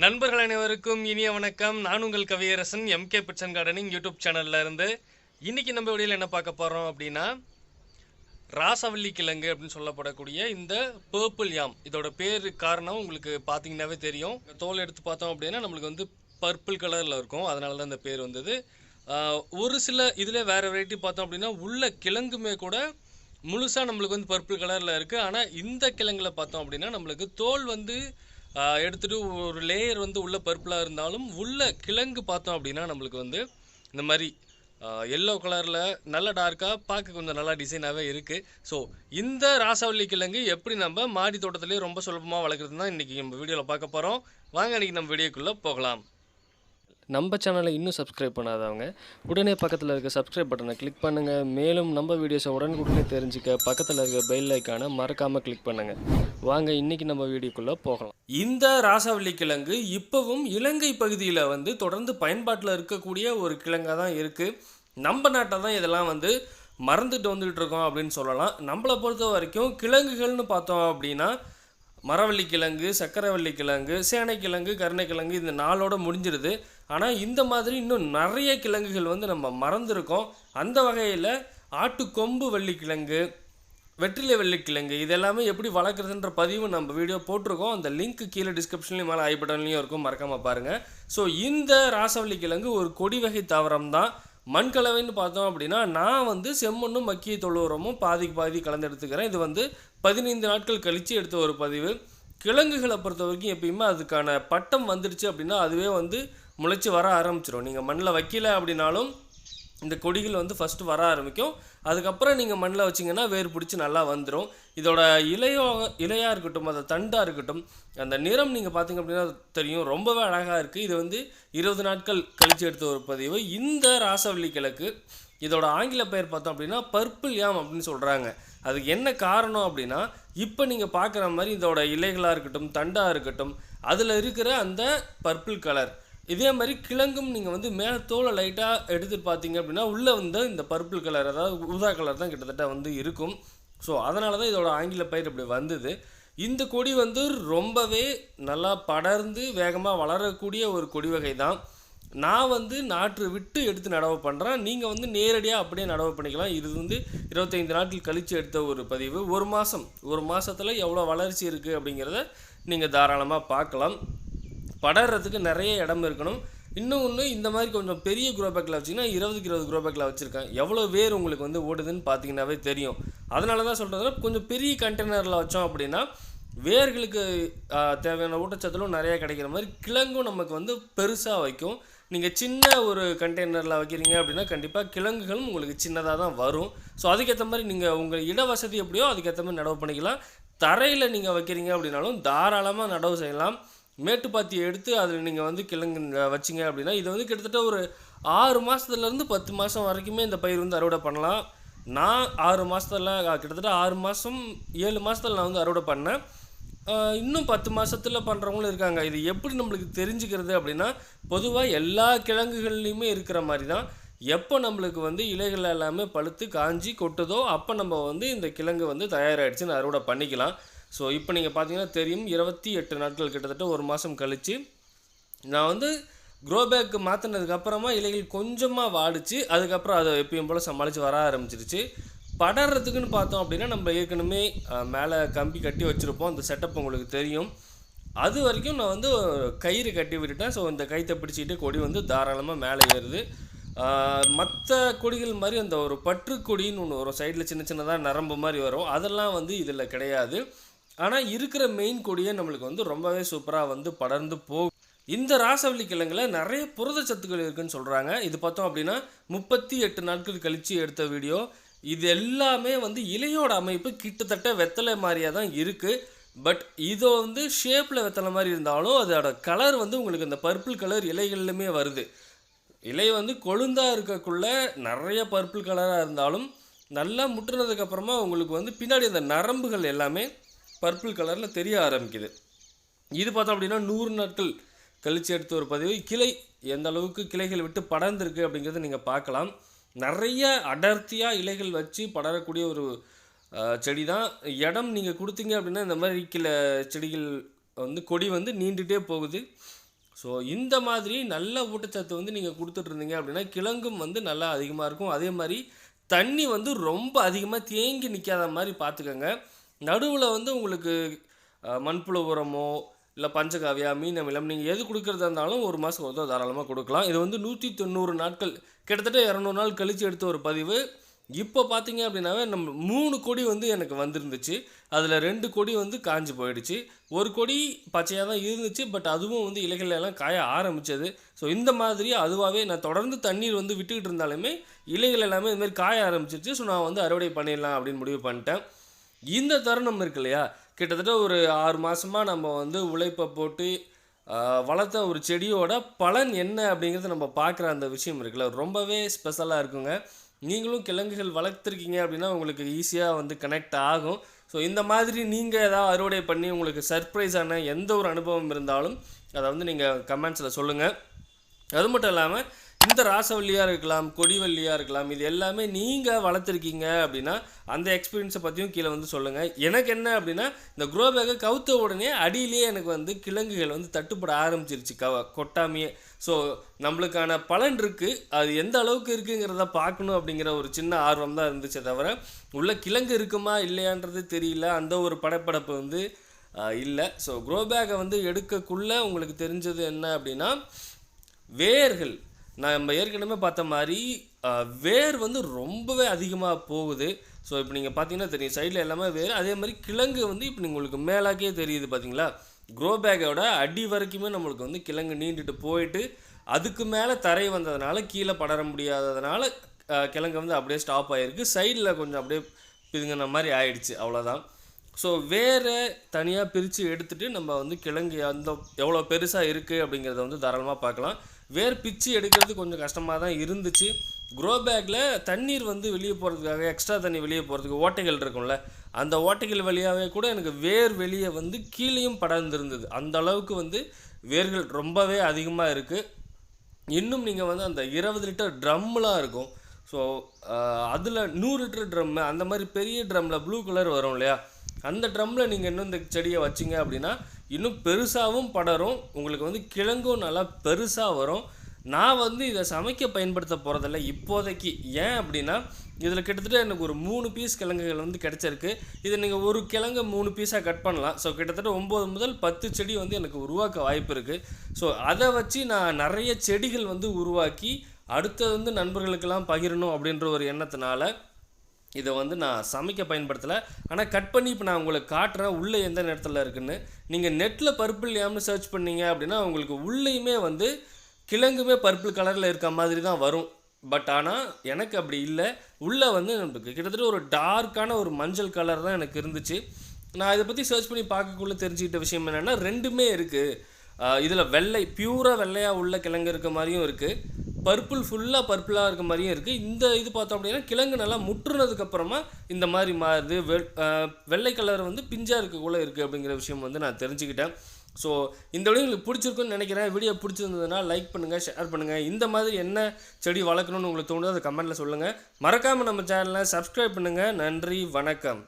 நண்பர்கள் அனைவருக்கும் இனிய வணக்கம். நான் உங்கள் கவியரசன் எம்கே பிச்சன் கார்டனிங் யூடியூப் சேனல்ல இருந்து. இன்னைக்கு நம்ம வீடியோவில் என்ன பார்க்க போறோம் அப்படின்னா ராசவள்ளி கிழங்கு அப்படின்னு சொல்லப்படக்கூடிய இந்த பர்பிள் யாம் இதோட பேரு காரணம் உங்களுக்கு பார்த்தீங்கன்னாவே தெரியும். தோல் எடுத்து பார்த்தோம் அப்படின்னா நம்மளுக்கு வந்து பர்பிள் கலரில் இருக்கும். அதனால தான் இந்த பேர் வந்தது. ஒரு சில இதில் வேறு வெரைட்டி பார்த்தோம் அப்படின்னா உள்ள கிழங்குமே கூட முழுசாக நம்மளுக்கு வந்து பர்பிள் கலரில் இருக்குது ஆனால் இந்த கிழங்குல பார்த்தோம் அப்படின்னா நம்மளுக்கு தோல் வந்து எடுத்துகிட்டு ஒரு லேயர் வந்து உள்ளே பர்பிளாக இருந்தாலும் உள்ள கிழங்கு பார்த்தோம் அப்படின்னா நம்மளுக்கு வந்து இந்த மாதிரி எல்லோ கலரில் நல்ல டார்க்காக பார்க்க கொஞ்சம் நல்லா டிசைனாகவே இருக்குது ஸோ இந்த ராசவள்ளி கிழங்கு எப்படி நம்ம மாடி தோட்டத்துலேயே ரொம்ப சுலபமாக வளர்க்குறது தான் இன்றைக்கி நம்ம வீடியோவில் பார்க்க போகிறோம் வாங்க இன்றைக்கி நம்ம வீடியோக்குள்ளே போகலாம். நம்ம சேனலை இன்னும் சப்ஸ்கிரைப் பண்ணாதவங்க உடனே பக்கத்தில் இருக்க சப்ஸ்கிரைப் பட்டனை கிளிக் பண்ணுங்கள் மேலும் நம்ம வீடியோஸை உடனுக்குடனே தெரிஞ்சுக்க பக்கத்தில் இருக்க பெல் ஐக்கானை மறக்காமல் கிளிக் பண்ணுங்கள் வாங்க இன்றைக்கி நம்ம வீடியோக்குள்ளே போகலாம். இந்த ராசாவளி கிழங்கு இப்போவும் இலங்கை பகுதியில் வந்து தொடர்ந்து பயன்பாட்டில் இருக்கக்கூடிய ஒரு கிழங்காக தான் இருக்குது நம்ம நாட்டில் தான் இதெல்லாம் வந்து மறந்துட்டு வந்துகிட்டு இருக்கோம் அப்படின்னு சொல்லலாம். நம்மளை பொறுத்த வரைக்கும் கிழங்குகள்னு பார்த்தோம் அப்படின்னா மரவள்ளி கிழங்கு சக்கரவள்ளி கிழங்கு சேனைக்கிழங்கு கருணைக்கிழங்கு இந்த நாளோட முடிஞ்சிருது. ஆனால் இந்த மாதிரி இன்னும் நிறைய கிழங்குகள் வந்து நம்ம மறந்துருக்கோம். அந்த வகையில் ஆட்டுக்கொம்பு வள்ளிக்கிழங்கு வெற்றிலை வெள்ளிக்கிழங்கு இதெல்லாமே எப்படி வளர்க்குறதுன்ற பதிவு நம்ம வீடியோ போட்டிருக்கோம். அந்த லிங்க் கீழே டிஸ்கிரிப்ஷன்லையும் மேலே ஐ பட்டன்லையும் இருக்கும். மறக்காமல் பாருங்கள் ஸோ இந்த ராசவள்ளி கிழங்கு ஒரு கொடி வகை தாவரம் தான். மண்கலவைன்னு பார்த்தோம் அப்படின்னா நான் வந்து செம்மண்ணும் மக்கிய தொழுவுரமும் பாதிக்கு பாதி கலந்து எடுத்துக்கிறேன் இது வந்து பதினைந்து நாட்கள் கழித்து எடுத்த ஒரு பதிவு. கிழங்குகளை பொறுத்த வரைக்கும் எப்பயுமே அதுக்கான பட்டம் வந்துடுச்சு அப்படின்னா அதுவே வந்து முளைச்சி வர ஆரம்பிச்சிடும் நீங்கள் மண்ணில் வைக்கல அப்படின்னாலும் இந்த கொடிகள் வந்து ஃபஸ்ட்டு வர ஆரம்பிக்கும். அதுக்கப்புறம் நீங்கள் மண்ணில் வச்சிங்கன்னா வேர் பிடிச்சி நல்லா வந்துடும் இதோட இலையோ இலையாக இருக்கட்டும் அந்த தண்டாக இருக்கட்டும் அந்த நிறம் நீங்கள் பார்த்தீங்க அப்படின்னா அது தெரியும். ரொம்பவே அழகாக இருக்குது இது வந்து இருபது நாட்கள் கழித்து எடுத்த ஒரு பதிவு. இந்த ராசவள்ளி கிழக்கு இதோட ஆங்கில பெயர் பார்த்தோம் அப்படின்னா பர்பிள் யாம் அப்படின்னு சொல்கிறாங்க அதுக்கு என்ன காரணம் அப்படின்னா இப்போ நீங்கள் பார்க்குற மாதிரி இதோட இலைகளாக இருக்கட்டும் தண்டாக இருக்கட்டும் அதில் இருக்கிற அந்த பர்பிள் கலர். இதே மாதிரி கிழங்கும் நீங்கள் வந்து மேலே தோலை லைட்டாக எடுத்துகிட்டு பார்த்தீங்க அப்படின்னா உள்ளே வந்து இந்த பர்பிள் கலர் அதாவது ஊதா கலர் தான் கிட்டத்தட்ட வந்து இருக்கும். ஸோ அதனால தான் இதோட ஆங்கில பயிர் இப்படி வந்தது. இந்த கொடி வந்து ரொம்பவே நல்லா படர்ந்து வேகமாக வளரக்கூடிய ஒரு கொடி வகை தான் நான் வந்து நாற்று விட்டு எடுத்து நடவு பண்ணுறேன் நீங்கள் வந்து நேரடியாக அப்படியே நடவு பண்ணிக்கலாம். இது வந்து இருபத்தைந்து நாட்கள் கழித்து எடுத்த ஒரு பதிவு. ஒரு மாதம் ஒரு மாதத்தில் எவ்வளோ வளர்ச்சி இருக்குது அப்படிங்கிறத நீங்கள் தாராளமாக பார்க்கலாம். படறதுக்கு நிறைய இடம் இருக்கணும். இன்னும் ஒன்று இந்த மாதிரி கொஞ்சம் பெரிய குரோ பேக்கில் வச்சிங்கன்னா இருபதுக்கு இருபது குரோ பேக்கில் வச்சுருக்கேன். எவ்வளோ வேர் உங்களுக்கு வந்து ஓடுதுன்னு பார்த்தீங்கன்னாவே தெரியும். அதனால தான் சொல்கிறதுனா கொஞ்சம் பெரிய கண்டெய்னரில் வச்சோம் அப்படின்னா வேர்களுக்கு தேவையான ஊட்டச்சத்துலும் நிறையா கிடைக்கிற மாதிரி கிழங்கும் நமக்கு வந்து பெருசாக வைக்கும். நீங்கள் சின்ன ஒரு கண்டெய்னரில் வைக்கிறீங்க அப்படின்னா கண்டிப்பாக கிழங்குகளும் உங்களுக்கு சின்னதாக தான் வரும். ஸோ அதுக்கேற்ற மாதிரி நீங்கள் உங்கள் இட வசதி எப்படியோ அதுக்கேற்ற மாதிரி நடவு பண்ணிக்கலாம். தரையில் நீங்கள் வைக்கிறீங்க அப்படின்னாலும் தாராளமாக நடவு செய்யலாம். மேட்டுப்பாத்தியை எடுத்து அதில் நீங்கள் வந்து கிழங்கு வச்சிங்க வச்சீங்க அப்படின்னா இது வந்து கிட்டத்தட்ட ஒரு ஆறு மாதத்துலேருந்து பத்து மாதம் வரைக்குமே இந்த பயிர் வந்து அறுவடை பண்ணலாம். நான் ஆறு மாதத்துல கிட்டத்தட்ட ஆறு மாதம் ஏழு மாதத்தில் நான் வந்து அறுவடை பண்ணேன். இன்னும் பத்து மாதத்தில் பண்ணுறவங்களும் இருக்காங்க. இது எப்படி நம்மளுக்கு தெரிஞ்சுக்கிறது அப்படின்னா பொதுவாக எல்லா கிழங்குகள்லையுமே இருக்கிற மாதிரி தான் எப்போ நம்மளுக்கு வந்து இலைகள் எல்லாமே பழுத்து காஞ்சி கொட்டுதோ அப்போ நம்ம வந்து இந்த கிழங்கு வந்து தயாராகிடுச்சுன்னு அறுவடை பண்ணிக்கலாம். ஸோ இப்போ நீங்கள் பார்த்தீங்கன்னா தெரியும் இருபத்தி எட்டு நாட்கள் கிட்டத்தட்ட ஒரு மாதம் கழித்து நான் வந்து க்ரோ பேக்கு மாற்றினதுக்கப்புறமா இலைகள் கொஞ்சமாக வாடிச்சு அதுக்கப்புறம் அதை எப்பயும் போல் சமாளித்து வர ஆரம்பிச்சிருச்சு. படறதுக்குன்னு பார்த்தோம் அப்படின்னா நம்ம ஏற்கனவே மேலே கம்பி கட்டி வச்சுருப்போம். அந்த செட்டப் உங்களுக்கு தெரியும். அது வரைக்கும் நான் வந்து கயிறு கட்டி விட்டுட்டேன். ஸோ இந்த கைத்தை பிடிச்சிக்கிட்டு கொடி வந்து தாராளமாக மேலே ஏறுது. மற்ற கொடிகள் மாதிரி அந்த ஒரு பற்று கொடின்னு ஒன்று வரும். சைடில் சின்ன சின்னதாக நரம்பு மாதிரி வரும். அதெல்லாம் வந்து இதில் கிடையாது. ஆனால் இருக்கிற மெயின் கொடியே நம்மளுக்கு வந்து ரொம்பவே சூப்பராக வந்து படர்ந்து போகும். இந்த ராசவள்ளி கிழங்குல நிறைய புரதச்சத்துக்கள் இருக்குன்னு சொல்கிறாங்க இது பார்த்தோம் அப்படின்னா முப்பத்தி எட்டு நாட்கள் கழித்து எடுத்த வீடியோ இது எல்லாமே வந்து இலையோட அமைப்பு கிட்டத்தட்ட வெத்தலை மாதிரியாக தான் இருக்குது பட் இதை வந்து ஷேப்பில் வெத்தலை மாதிரி இருந்தாலும் அதோட கலர் வந்து உங்களுக்கு இந்த பர்பிள் கலர் இலைகள்லுமே வருது. இலை வந்து கொழுந்தாக இருக்கக்குள்ள நிறைய பர்பிள் கலராக இருந்தாலும் நல்லா முட்டுனதுக்கப்புறமா உங்களுக்கு வந்து பின்னாடி அந்த நரம்புகள் எல்லாமே பர்பிள் கலரில் தெரிய ஆரம்பிக்குது. இது பார்த்தோம் அப்படின்னா நூறு நாட்கள் கழிச்சு எடுத்த ஒரு பதிவு. கிளை எந்த அளவுக்கு கிளைகள் விட்டு படர்ந்துருக்கு அப்படிங்கிறத நீங்கள் பார்க்கலாம். நிறைய அடர்த்தியாக இலைகள் வச்சு படரக்கூடிய ஒரு செடி தான் இடம் நீங்கள் கொடுத்தீங்க அப்படின்னா இந்த மாதிரி கிளை செடிகள் வந்து கொடி வந்து நீண்டுகிட்டே போகுது. ஸோ இந்த மாதிரி நல்ல ஊட்டச்சத்து வந்து நீங்கள் கொடுத்துட்ருந்தீங்க அப்படின்னா கிழங்கும் வந்து நல்லா அதிகமாக இருக்கும். அதே மாதிரி தண்ணி வந்து ரொம்ப அதிகமாக தேங்கி நிற்காத மாதிரி பார்த்துக்கோங்க. நடுவில் வந்து உங்களுக்கு மண்புழு உரமோ இல்லை பஞ்சகாவியா மீன் அமிலம் நீங்கள் எது கொடுக்குறதா இருந்தாலும் ஒரு மாதம் ஒரு தாராளமாக கொடுக்கலாம். இது வந்து நூற்றி தொண்ணூறு நாட்கள் கிட்டத்தட்ட இரநூறு நாள் கழித்து எடுத்த ஒரு பதிவு. இப்போ பார்த்தீங்க அப்படின்னாவே நம்ம மூணு கொடி வந்து எனக்கு வந்திருந்துச்சு. அதில் ரெண்டு கொடி வந்து காஞ்சு போயிடுச்சு. ஒரு கொடி பச்சையாக தான் இருந்துச்சு பட் அதுவும் வந்து இலைகளெல்லாம் காய ஆரம்பித்தது ஸோ இந்த மாதிரி அதுவாகவே நான் தொடர்ந்து தண்ணீர் வந்து விட்டுக்கிட்டு இருந்தாலுமே இலைகள் எல்லாமே இது மாதிரி காய ஆரம்பிச்சிருச்சு. ஸோ நான் வந்து அறுவடை பண்ணிடலாம் அப்படின்னு முடிவு பண்ணிட்டேன். இந்த தருணம் இருக்கு இல்லையா கிட்டத்தட்ட ஒரு ஆறு மாதமாக நம்ம வந்து உழைப்பை போட்டு வளர்த்த ஒரு செடியோட பலன் என்ன அப்படிங்கிறத நம்ம பார்க்குற அந்த விஷயம் இருக்குல்ல. ரொம்பவே ஸ்பெஷலாக இருக்குங்க. நீங்களும் கிழங்குகள் வளர்த்துருக்கீங்க அப்படின்னா உங்களுக்கு ஈஸியாக வந்து கனெக்ட் ஆகும். ஸோ இந்த மாதிரி நீங்கள் ஏதாவது அறுவடை பண்ணி உங்களுக்கு சர்ப்ரைஸான எந்த ஒரு அனுபவம் இருந்தாலும் அதை வந்து நீங்கள் கமெண்ட்ஸில் சொல்லுங்கள் அது மட்டும் இல்லாமல் இந்த ராசவல்லியாக இருக்கலாம் கொடிவள்ளியாக இருக்கலாம் இது எல்லாமே நீங்கள் வளர்த்துருக்கீங்க அப்படின்னா அந்த எக்ஸ்பீரியன்ஸை பற்றியும் கீழே வந்து சொல்லுங்கள் எனக்கு என்ன அப்படின்னா இந்த க்ரோ பேக்கை கவுத்த உடனே அடியிலேயே எனக்கு வந்து கிழங்குகள் வந்து தட்டுப்பட ஆரம்பிச்சிருச்சு. கவ கொட்டாமையே. ஸோ நம்மளுக்கான பலன் இருக்குது அது எந்த அளவுக்கு இருக்குங்கிறத பார்க்கணும் அப்படிங்கிற ஒரு சின்ன ஆர்வம் தான் இருந்துச்சே தவிர உள்ள கிழங்கு இருக்குமா இல்லையான்றது தெரியல. அந்த ஒரு படப்படப்பு வந்து இல்லை. ஸோ க்ரோ பேக்கை வந்து எடுக்கக்குள்ளே உங்களுக்கு தெரிஞ்சது என்ன அப்படின்னா வேர்கள். நம்ம ஏற்கனவே பார்த்த மாதிரி வேர் வந்து ரொம்பவே அதிகமாக போகுது. ஸோ இப்போ நீங்கள் பார்த்தீங்கன்னா தெரியும் சைடில் எல்லாமே வேர். அதே மாதிரி கிழங்கு வந்து இப்போ நீங்கள் உங்களுக்கு மேலாக்கே தெரியுது பார்த்தீங்களா? க்ரோ பேக்கோட அடி வரைக்குமே நம்மளுக்கு வந்து கிழங்கு நீண்டுட்டு போயிட்டு அதுக்கு மேலே தரை வந்ததுனால கீழே படர முடியாததுனால கிழங்கு வந்து அப்படியே ஸ்டாப் ஆகிருக்கு சைடில் கொஞ்சம் அப்படியே பிதுங்கின மாதிரி ஆயிடுச்சு அவ்வளோதான் ஸோ வேறு தனியாக பிரித்து எடுத்துகிட்டு நம்ம வந்து கிழங்கு அந்த எவ்வளோ பெருசாக இருக்குது அப்படிங்கிறத வந்து தாராளமாக பார்க்கலாம். வேர் பிச்சு எடுக்கிறது கொஞ்சம் கஷ்டமாக தான் இருந்துச்சு. க்ரோ பேக்கில் தண்ணீர் வந்து வெளியே போகிறதுக்காக எக்ஸ்ட்ரா தண்ணி வெளியே போகிறதுக்கு ஓட்டைகள் இருக்கும்ல அந்த ஓட்டைகள் வழியாகவே கூட எனக்கு வேர் வெளியே வந்து கீழேயும் படர்ந்துருந்தது. அந்த அளவுக்கு வந்து வேர்கள் ரொம்பவே அதிகமாக இருக்குது இன்னும் நீங்கள் வந்து அந்த இருபது லிட்டர் ட்ரம்லாம் இருக்கும். ஸோ அதில் நூறு லிட்டர் ட்ரம்மு அந்த மாதிரி பெரிய ட்ரம்மில் ப்ளூ கலர் வரும் இல்லையா? அந்த ட்ரம்மில் நீங்கள் இன்னும் இந்த செடியை வச்சிங்க அப்படின்னா இன்னும் பெருசாகவும் படரும். உங்களுக்கு வந்து கிழங்கும் நல்லா பெருசாக வரும். நான் வந்து இதை சமைக்க பயன்படுத்த போகிறதில்ல இப்போதைக்கு ஏன் அப்படின்னா இதில் கிட்டத்தட்ட எனக்கு ஒரு மூணு பீஸ் கிழங்குகள் வந்து கிடச்சிருக்கு. இதை நீங்கள் ஒரு கிழங்கு மூணு பீஸாக கட் பண்ணலாம். ஸோ கிட்டத்தட்ட ஒம்பது முதல் பத்து செடி வந்து எனக்கு உருவாக்க வாய்ப்பு இருக்குது ஸோ அதை வச்சு நான் நிறைய செடிகள் வந்து உருவாக்கி அடுத்தது வந்து நண்பர்களுக்கெல்லாம் பகிரணும் அப்படின்ற ஒரு எண்ணத்தினால இதை வந்து நான் சமைக்க பயன்படுத்தலை. ஆனால் கட் பண்ணி இப்போ நான் உங்களுக்கு காட்டுறேன். உள்ளே எந்த நேரத்தில் இருக்குதுன்னு நீங்கள் நெட்டில் பர்பிள் யாம்னு சர்ச் பண்ணீங்க அப்படின்னா உங்களுக்கு உள்ளேயுமே வந்து கிழங்குமே பர்பிள் கலரில் இருக்க மாதிரி தான் வரும். பட் ஆனால் எனக்கு அப்படி இல்லை. உள்ளே வந்து நமக்கு கிட்டத்தட்ட ஒரு டார்க்கான ஒரு மஞ்சள் கலர் தான் எனக்கு இருந்துச்சு. நான் இதை பற்றி சர்ச் பண்ணி பார்க்கக்குள்ள தெரிஞ்சுக்கிட்ட விஷயம் என்னென்னா ரெண்டுமே இருக்குது இதில் வெள்ளை பியூராக வெள்ளையாக உள்ள கிழங்கு இருக்க மாதிரியும் இருக்குது பர்பிள் ஃபுல்லாக பர்பிளாக இருக்க மாதிரியும் இருக்குது இந்த இது பார்த்தோம் அப்படின்னா கிழங்கு நல்லா முற்றுனதுக்கு அப்புறமா இந்த மாதிரி மாறுது. வெ வெள்ளை கலர் வந்து பிஞ்சாக இருக்கக்குள்ளே இருக்குது அப்படிங்கிற விஷயம் வந்து நான் தெரிஞ்சுக்கிட்டேன். ஸோ இந்த வீடியோ உங்களுக்கு பிடிச்சிருக்குன்னு நினைக்கிறேன். வீடியோ பிடிச்சிருந்ததுன்னா லைக் பண்ணுங்கள் ஷேர் பண்ணுங்கள் இந்த மாதிரி என்ன செடி வளர்க்கணும்னு உங்களுக்கு தோணுதோ அதை கமெண்ட்டில் சொல்லுங்கள் மறக்காமல் நம்ம சேனலை சப்ஸ்கிரைப் பண்ணுங்கள் நன்றி வணக்கம்.